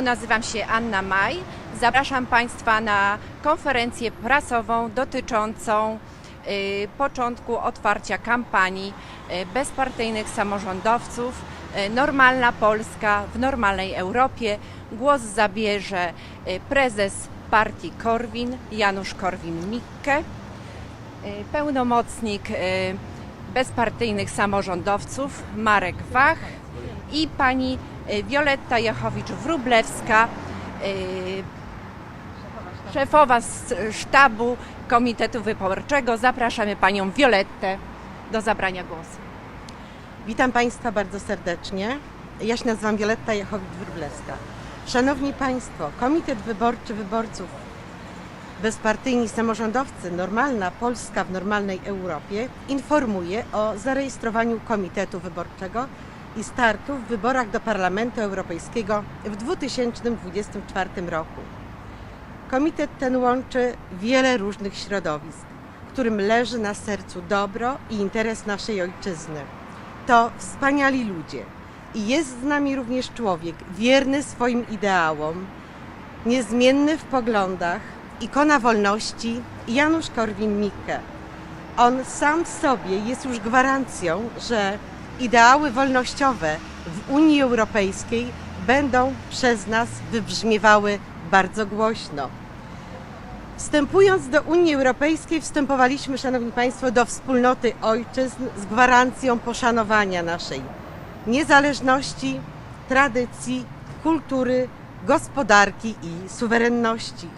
Nazywam się Anna Maj. Zapraszam Państwa na konferencję prasową dotyczącą y, początku otwarcia kampanii y, bezpartyjnych samorządowców y, Normalna Polska w normalnej Europie. Głos zabierze prezes partii Korwin Janusz Korwin-Mikke, pełnomocnik bezpartyjnych samorządowców Marek Wach i pani Wioletta Jachowicz-Wróblewska, y, szefowa s- sztabu Komitetu Wyborczego. Zapraszamy panią Violettę do zabrania głosu. Witam Państwa bardzo serdecznie. Ja się nazywam Wioletta Jachowicz-Wróblewska. Szanowni Państwo, Komitet Wyborczy Wyborców Bezpartyjni Samorządowcy Normalna Polska w normalnej Europie informuje o zarejestrowaniu Komitetu Wyborczego i startu w wyborach do Parlamentu Europejskiego w 2024 roku. Komitet ten łączy wiele różnych środowisk, którym leży na sercu dobro i interes naszej ojczyzny. To wspaniali ludzie i jest z nami również człowiek wierny swoim ideałom, niezmienny w poglądach, ikona wolności Janusz Korwin-Mikke. On sam w sobie jest już gwarancją, że ideały wolnościowe w Unii Europejskiej będą przez nas wybrzmiewały bardzo głośno. Wstępując do Unii Europejskiej, wstępowaliśmy, Szanowni Państwo, do wspólnoty ojczyzn z gwarancją poszanowania naszej niezależności, tradycji, kultury, gospodarki i suwerenności.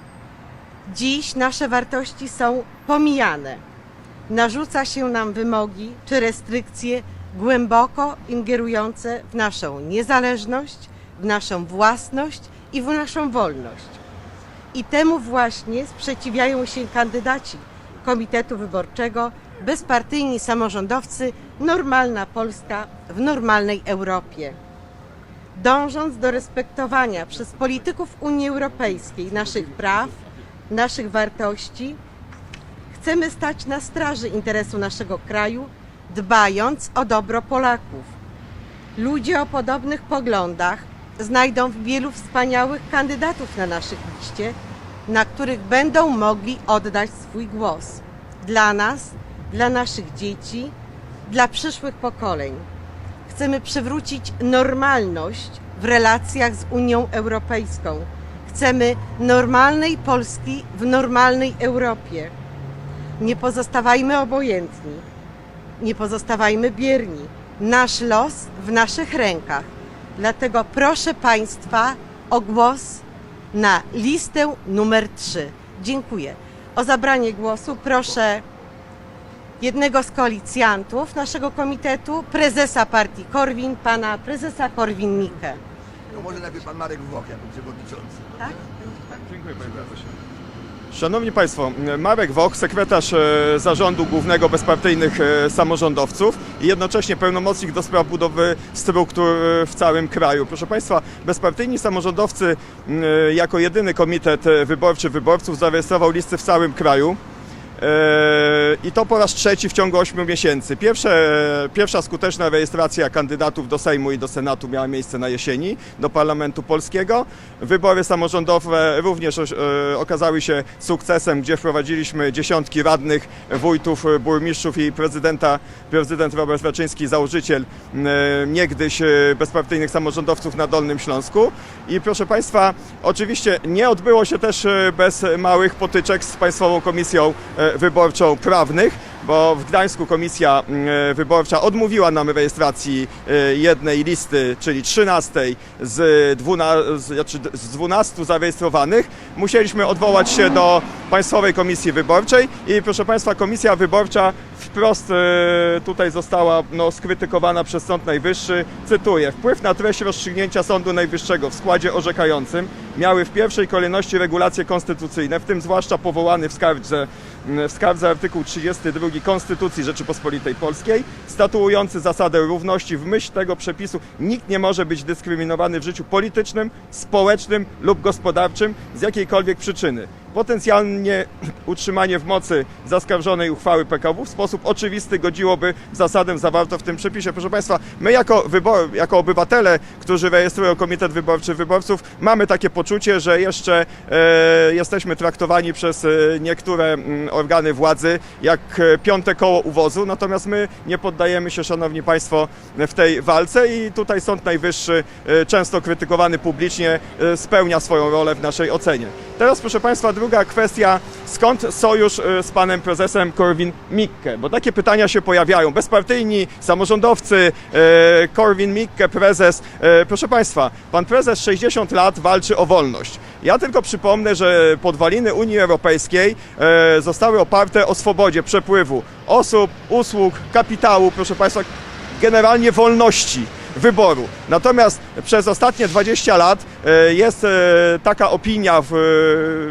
Dziś nasze wartości są pomijane. Narzuca się nam wymogi czy restrykcje głęboko ingerujące w naszą niezależność, w naszą własność i w naszą wolność. I temu właśnie sprzeciwiają się kandydaci Komitetu Wyborczego, bezpartyjni samorządowcy, normalna Polska w normalnej Europie. Dążąc do respektowania przez polityków Unii Europejskiej naszych praw, naszych wartości, chcemy stać na straży interesu naszego kraju, dbając o dobro Polaków. Ludzie o podobnych poglądach znajdą wielu wspaniałych kandydatów na naszych liście, na których będą mogli oddać swój głos. Dla nas, dla naszych dzieci, dla przyszłych pokoleń. Chcemy przywrócić normalność w relacjach z Unią Europejską. Chcemy normalnej Polski w normalnej Europie. Nie pozostawajmy obojętni nie pozostawajmy bierni. Nasz los w naszych rękach. Dlatego proszę Państwa o głos na listę numer 3. Dziękuję. O zabranie głosu proszę jednego z koalicjantów naszego komitetu, prezesa partii Korwin, pana prezesa Korwin-Mikke. To może najpierw pan Marek Włoch jako przewodniczący. Tak? Dziękuję panie prezesie. Szanowni Państwo, Marek Woch, sekretarz e, Zarządu Głównego Bezpartyjnych e, Samorządowców i jednocześnie pełnomocnik do spraw budowy struktur e, w całym kraju. Proszę Państwa, bezpartyjni samorządowcy jako jedyny komitet wyborczy wyborców zarejestrował listy w całym kraju. E, I to po raz trzeci w ciągu 8 miesięcy. Pierwsze, pierwsza skuteczna rejestracja kandydatów do Sejmu i do Senatu miała miejsce na jesieni, do Parlamentu Polskiego. Wybory samorządowe również e, okazały się sukcesem, gdzie wprowadziliśmy dziesiątki radnych, wójtów, burmistrzów i prezydenta, prezydent Robert Raczyński, założyciel e, niegdyś bezpartyjnych samorządowców na Dolnym Śląsku. I proszę Państwa, oczywiście nie odbyło się też bez małych potyczek z Państwową Komisją Wyborczą Prawnych, bo w Gdańsku Komisja mm, Wyborcza odmówiła nam rejestracji e, jednej listy, czyli 13 z 12, z, znaczy z 12 zarejestrowanych. Musieliśmy odwołać się do Państwowej Komisji Wyborczej i proszę Państwa, Komisja Wyborcza wprost e, tutaj została no, skrytykowana przez Sąd Najwyższy. Cytuję, wpływ na treść rozstrzygnięcia Sądu Najwyższego w składzie orzekającym miały w pierwszej kolejności regulacje konstytucyjne, w tym zwłaszcza powołany w skarbce, w skarbce artykuł 32 Konstytucji Rzeczypospolitej Polskiej, statuujący zasadę równości. W myśl tego przepisu nikt nie może być dyskryminowany w życiu politycznym, społecznym lub gospodarczym z jakiejkolwiek przyczyny. Potencjalnie utrzymanie w mocy zaskarżonej uchwały PKW w sposób oczywisty godziłoby w zasadę zawarto w tym przepisie. Proszę Państwa, my jako, wybor, jako obywatele, którzy rejestrują Komitet Wyborczy Wyborców, mamy takie poczucie, że jeszcze e, jesteśmy traktowani przez e, niektóre mm, organy władzy jak e, piąte koło uwozu, natomiast my nie poddajemy się, Szanowni Państwo, w tej walce i tutaj Sąd Najwyższy, e, często krytykowany publicznie, spełnia swoją rolę w naszej ocenie. Teraz, proszę Państwa, druga kwestia, skąd sojusz e, z panem prezesem Korwin-Mikke? Bo takie pytania się pojawiają. Bezpartyjni, samorządowcy, e, Korwin-Mikke, prezes. E, Proszę Państwa, pan prezes 60 lat walczy o wolność. Ja tylko przypomnę, że podwaliny Unii Europejskiej zostały oparte o swobodzie przepływu osób, usług, kapitału, proszę Państwa, generalnie wolności wyboru. Natomiast przez ostatnie 20 lat jest e, taka opinia w,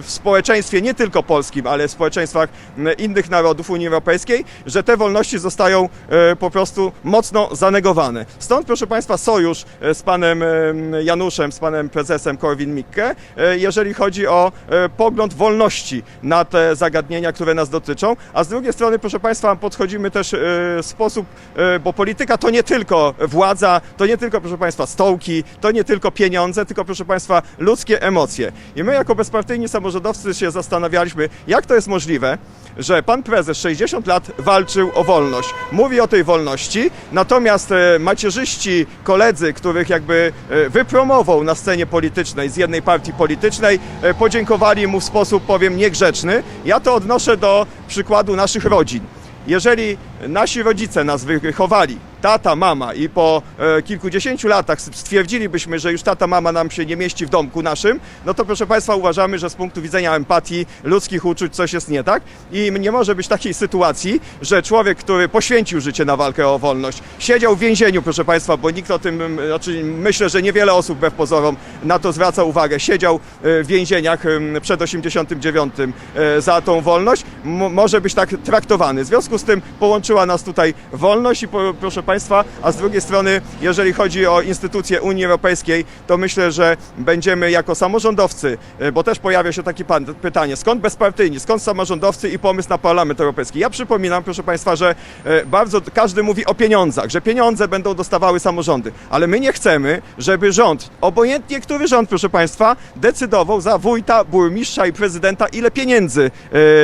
w społeczeństwie nie tylko polskim, ale w społeczeństwach innych narodów Unii Europejskiej, że te wolności zostają e, po prostu mocno zanegowane. Stąd, proszę Państwa, sojusz e, z panem e, Januszem, z panem prezesem Korwin-Mikke, e, jeżeli chodzi o e, pogląd wolności na te zagadnienia, które nas dotyczą, a z drugiej strony, proszę Państwa, podchodzimy też e, w sposób, e, bo polityka to nie tylko władza, to nie tylko, proszę Państwa, stołki, to nie tylko pieniądze, tylko, proszę Państwa, ludzkie emocje. I my jako bezpartyjni samorządowcy się zastanawialiśmy, jak to jest możliwe, że pan prezes 60 lat walczył o wolność. Mówi o tej wolności, natomiast e, macierzyści, koledzy, których jakby e, wypromował na scenie politycznej z jednej partii politycznej, e, podziękowali mu w sposób, powiem, niegrzeczny. Ja to odnoszę do przykładu naszych rodzin. Jeżeli nasi rodzice nas wychowali, tata, mama. I po e, kilkudziesięciu latach stwierdzilibyśmy, że już tata, mama nam się nie mieści w domku naszym, no to proszę Państwa uważamy, że z punktu widzenia empatii, ludzkich uczuć coś jest nie tak. I nie może być takiej sytuacji, że człowiek, który poświęcił życie na walkę o wolność, siedział w więzieniu, proszę Państwa, bo nikt o tym, znaczy myślę, że niewiele osób wbrew pozorom na to zwraca uwagę, siedział e, w więzieniach przed 89 e, za tą wolność, może być tak traktowany. W związku z tym połączyła nas tutaj wolność i po, proszę Państwa, a z drugiej strony, jeżeli chodzi o instytucje Unii Europejskiej, to myślę, że będziemy jako samorządowcy, e, bo też pojawia się takie pytanie, skąd bezpartyjni, skąd samorządowcy i pomysł na Parlament Europejski. Ja przypominam, proszę Państwa, że e, bardzo każdy mówi o pieniądzach, że pieniądze będą dostawały samorządy, ale my nie chcemy, żeby rząd, obojętnie który rząd, proszę Państwa, decydował za wójta, burmistrza i prezydenta, ile pieniędzy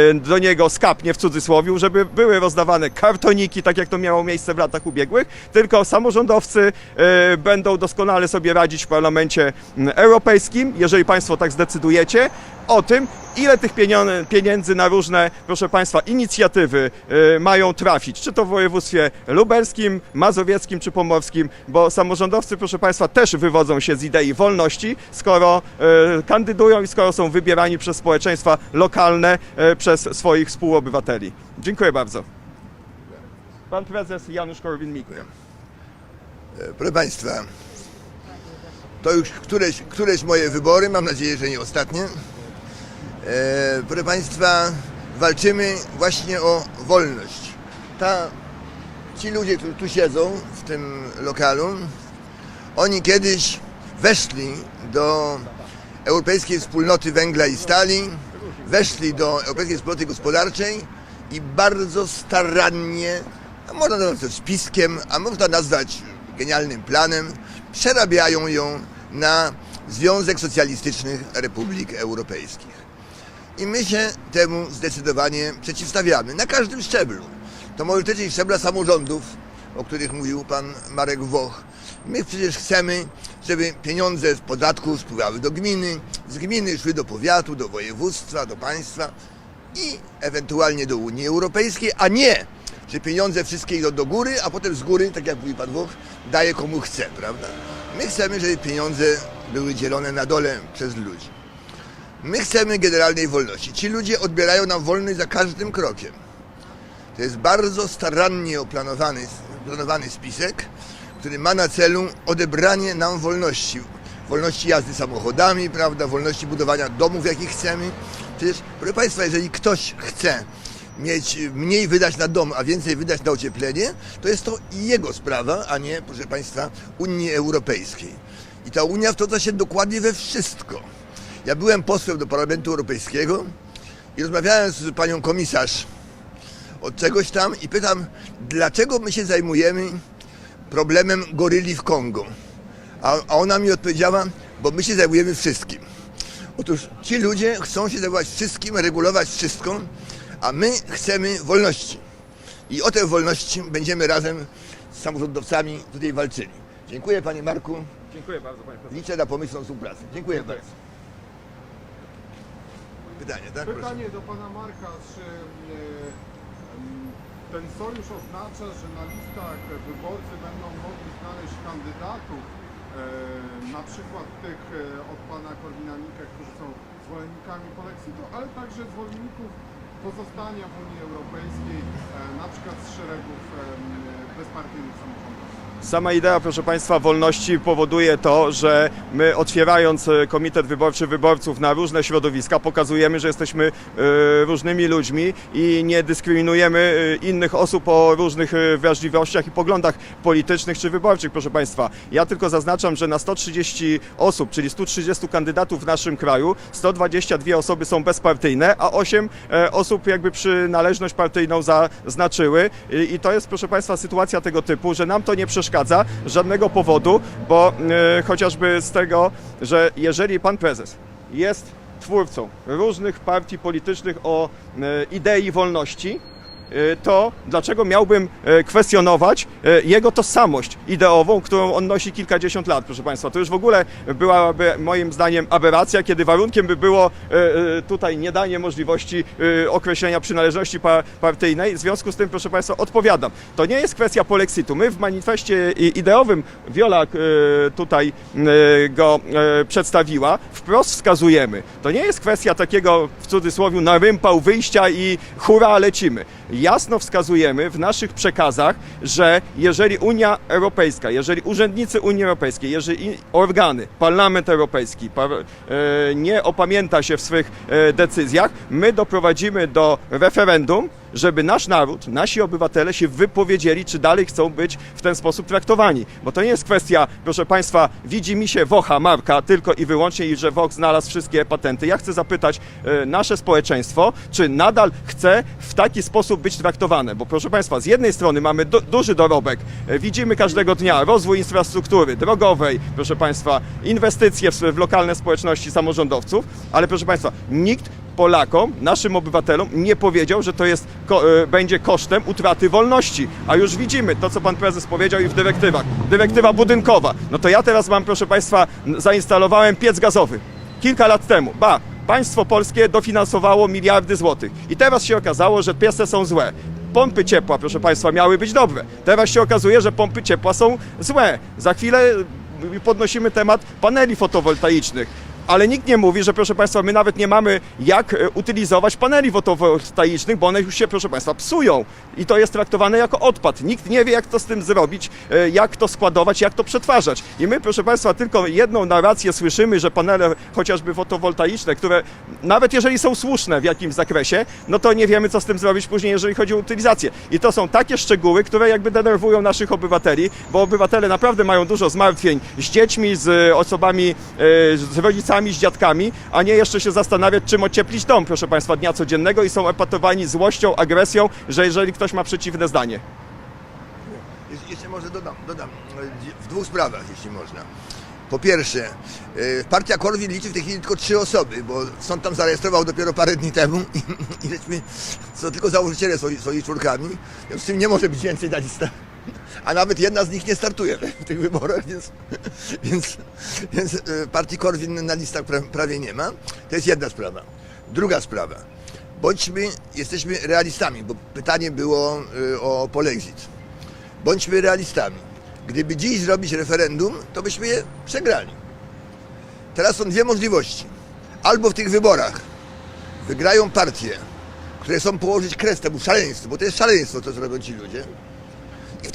e, do niego skapnie w cudzysłowie, żeby były rozdawane kartoniki, tak jak to miało miejsce w latach ubiegłych, tylko samorządowcy e, będą doskonale sobie radzić w Parlamencie Europejskim, jeżeli Państwo tak zdecydujecie, o tym, ile tych pieniędzy na różne, proszę Państwa, inicjatywy e, mają trafić, czy to w województwie lubelskim, mazowieckim czy pomorskim, bo samorządowcy, proszę Państwa, też wywodzą się z idei wolności, skoro e, kandydują i skoro są wybierani przez społeczeństwa lokalne, przez swoich współobywateli. Dziękuję bardzo. Pan prezes Janusz Korwin-Mikke. Proszę Państwa, to już któreś, któreś moje wybory, mam nadzieję, że nie ostatnie. E, proszę Państwa, walczymy właśnie o wolność. Ta, ci ludzie, którzy tu siedzą w tym lokalu, oni kiedyś weszli do Europejskiej Wspólnoty Węgla i Stali, weszli do Europejskiej Wspólnoty Gospodarczej i bardzo starannie, a można nazwać spiskiem, a można nazwać genialnym planem, przerabiają ją na Związek Socjalistycznych Republik Europejskich. I my się temu zdecydowanie przeciwstawiamy na każdym szczeblu. To może dotyczyć szczebla samorządów, o których mówił pan Marek Woch. My przecież chcemy, żeby pieniądze z podatków spływały do gminy, z gminy szły do powiatu, do województwa, do państwa i ewentualnie do Unii Europejskiej, a nie, że pieniądze wszystkie idą do góry, a potem z góry, tak jak mówi pan Woch, daje komu chce, prawda? My chcemy, żeby pieniądze były dzielone na dole przez ludzi. My chcemy generalnej wolności. Ci ludzie odbierają nam wolność za każdym krokiem. To jest bardzo starannie oplanowany planowany spisek, który ma na celu odebranie nam wolności. Wolności jazdy samochodami, prawda, wolności budowania domów, jakich chcemy. Przecież, proszę Państwa, jeżeli ktoś chce mieć mniej wydać na dom, a więcej wydać na ocieplenie, to jest to jego sprawa, a nie, proszę Państwa, Unii Europejskiej. I ta Unia wtrąca się dokładnie we wszystko. Ja byłem posłem do Parlamentu Europejskiego i rozmawiałem z panią komisarz od czegoś tam i pytam, dlaczego my się zajmujemy problemem goryli w Kongo. A, a ona mi odpowiedziała, bo my się zajmujemy wszystkim. Otóż ci ludzie chcą się zajmować wszystkim, regulować wszystko, a my chcemy wolności. I o tę wolności będziemy razem z samorządowcami tutaj walczyli. Dziękuję panie Marku. Dziękuję bardzo, panie prezesie. Liczę na pomysłową współpracę. Dziękuję bardzo. Pytanie, tak? Proszę. Pytanie do pana Marka, czy e, em, ten sojusz oznacza, że na listach wyborcy będą mogli znaleźć kandydatów, e, na przykład tych e, od pana Korwina-Mikke, którzy są zwolennikami Polexitu, ale także zwolenników pozostania w Unii Europejskiej, e, na przykład z szeregów em, bezpartyjnych samorządów. Sama idea, proszę Państwa, wolności powoduje to, że my otwierając e, Komitet Wyborczy Wyborców na różne środowiska, pokazujemy, że jesteśmy e, różnymi ludźmi i nie dyskryminujemy e, innych osób o różnych e, wrażliwościach i poglądach politycznych czy wyborczych, proszę Państwa. Ja tylko zaznaczam, że na 130 osób, czyli 130 kandydatów w naszym kraju, 122 osoby są bezpartyjne, a 8 e, osób jakby przynależność partyjną zaznaczyły I, to jest, proszę Państwa, sytuacja tego typu, że nam to nie przeszkadza z żadnego powodu, bo e, chociażby z tego, że jeżeli pan prezes jest twórcą różnych partii politycznych o e, idei wolności, to dlaczego miałbym e, kwestionować e, jego tożsamość ideową, którą on nosi kilkadziesiąt lat, proszę Państwa. To już w ogóle byłaby moim zdaniem aberracja, kiedy warunkiem by było e, e, tutaj niedanie możliwości e, określenia przynależności pa- partyjnej. W związku z tym, proszę Państwa, odpowiadam. To nie jest kwestia polexitu. My w manifestie ideowym, Wiola e, tutaj e, go e, przedstawiła, wprost wskazujemy. To nie jest kwestia takiego, w cudzysłowie, narympał wyjścia i hura, lecimy. Jasno wskazujemy w naszych przekazach, że jeżeli Unia Europejska, jeżeli urzędnicy Unii Europejskiej, jeżeli organy, Parlament Europejski e, nie opamięta się w swych e, decyzjach, my doprowadzimy do referendum, żeby nasz naród, nasi obywatele się wypowiedzieli, czy dalej chcą być w ten sposób traktowani. Bo to nie jest kwestia, proszę Państwa, widzi mi się Wocha, Marka, tylko i wyłącznie, i że Vox znalazł wszystkie patenty. Ja chcę zapytać e, nasze społeczeństwo, czy nadal chce w taki sposób być traktowane. Bo proszę Państwa, z jednej strony mamy du duży dorobek, e, widzimy każdego dnia rozwój infrastruktury drogowej, proszę Państwa, inwestycje w, w lokalne społeczności samorządowców, ale proszę Państwa, nikt Polakom, naszym obywatelom nie powiedział, że to jest, ko, e, będzie kosztem utraty wolności. A już widzimy to, co pan prezes powiedział i w dyrektywach. Dyrektywa budynkowa. No to ja teraz mam, proszę państwa, zainstalowałem piec gazowy. Kilka lat temu. Ba, państwo polskie dofinansowało miliardy złotych. I teraz się okazało, że piece są złe. Pompy ciepła, proszę państwa, miały być dobre. Teraz się okazuje, że pompy ciepła są złe. Za chwilę podnosimy temat paneli fotowoltaicznych. Ale nikt nie mówi, że proszę Państwa, my nawet nie mamy jak e, utylizować paneli fotowoltaicznych, bo one już się, proszę Państwa, psują. I to jest traktowane jako odpad. Nikt nie wie, jak to z tym zrobić, e, jak to składować, jak to przetwarzać. I my, proszę Państwa, tylko jedną narrację słyszymy, że panele chociażby fotowoltaiczne, które nawet jeżeli są słuszne w jakimś zakresie, no to nie wiemy, co z tym zrobić później, jeżeli chodzi o utylizację. I to są takie szczegóły, które jakby denerwują naszych obywateli, bo obywatele naprawdę mają dużo zmartwień z dziećmi, z osobami, e, z rodzicami, z dziadkami, a nie jeszcze się zastanawiać, czym ocieplić dom, proszę Państwa, dnia codziennego i są epatowani złością, agresją, że jeżeli ktoś ma przeciwne zdanie. Jeszcze może dodam, dodam w dwóch sprawach, jeśli można. Po pierwsze, e, partia Korwin liczy w tej chwili tylko trzy osoby, bo sąd tam zarejestrował dopiero parę dni temu i, i żeśmy, są tylko założyciele swoi, swoimi członkami, w z tym nie może być więcej na. A nawet jedna z nich nie startuje w tych wyborach, więc, więc, więc e, partii Korwin na listach pra, prawie nie ma. To jest jedna sprawa. Druga sprawa. Bądźmy, jesteśmy realistami, bo pytanie było e, o polexit. Bądźmy realistami. Gdyby dziś zrobić referendum, to byśmy je przegrali. Teraz są dwie możliwości. Albo w tych wyborach wygrają partie, które chcą położyć kres temu szaleństwu, bo to jest szaleństwo, to co robią ci ludzie.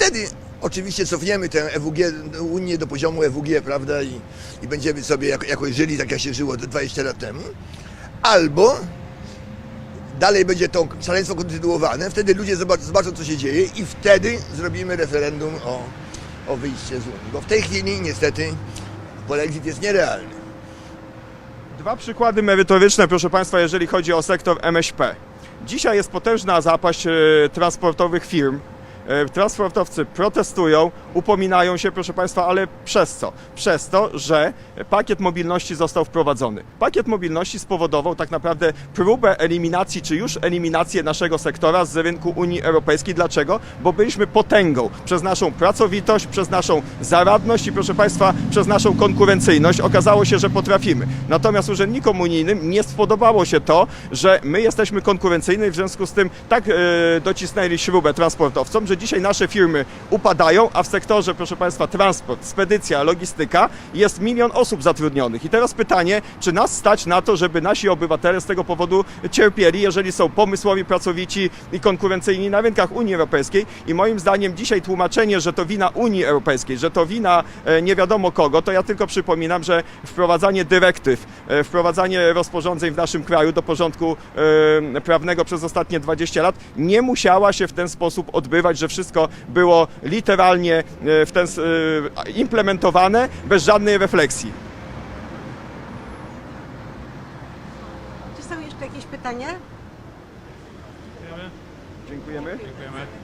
Wtedy oczywiście cofniemy tę EWG, Unię do poziomu EWG, prawda, i, i będziemy sobie jako, jakoś żyli tak, jak się żyło 20 lat temu. Albo dalej będzie to szaleństwo kontynuowane, wtedy ludzie zobac- zobaczą, co się dzieje i wtedy zrobimy referendum o, o wyjście z Unii. Bo w tej chwili niestety polexit jest nierealny. Dwa przykłady merytoryczne, proszę Państwa, jeżeli chodzi o sektor MŚP. Dzisiaj jest potężna zapaść e, transportowych firm. E, Transportowcy protestują, upominają się, proszę Państwa, ale przez co? Przez to, że pakiet mobilności został wprowadzony. Pakiet mobilności spowodował tak naprawdę próbę eliminacji, czy już eliminację naszego sektora z rynku Unii Europejskiej. Dlaczego? Bo byliśmy potęgą przez naszą pracowitość, przez naszą zaradność i proszę Państwa, przez naszą konkurencyjność. Okazało się, że potrafimy. Natomiast urzędnikom unijnym nie spodobało się to, że my jesteśmy konkurencyjni, w związku z tym tak e, docisnęli śrubę transportowcom, że dzisiaj nasze firmy upadają, a w sektorze, proszę Państwa, transport, spedycja, logistyka jest milion osób zatrudnionych. I teraz pytanie, czy nas stać na to, żeby nasi obywatele z tego powodu cierpieli, jeżeli są pomysłowi, pracowici i konkurencyjni na rynkach Unii Europejskiej. I moim zdaniem dzisiaj tłumaczenie, że to wina Unii Europejskiej, że to wina e, nie wiadomo kogo, to ja tylko przypominam, że wprowadzanie dyrektyw, e, wprowadzanie rozporządzeń w naszym kraju do porządku e, prawnego przez ostatnie 20 lat nie musiała się w ten sposób odbywać, że wszystko było literalnie e, w ten, e, implementowane bez żadnej refleksji. Czy są jeszcze jakieś pytania? Dziękujemy. Dziękujemy.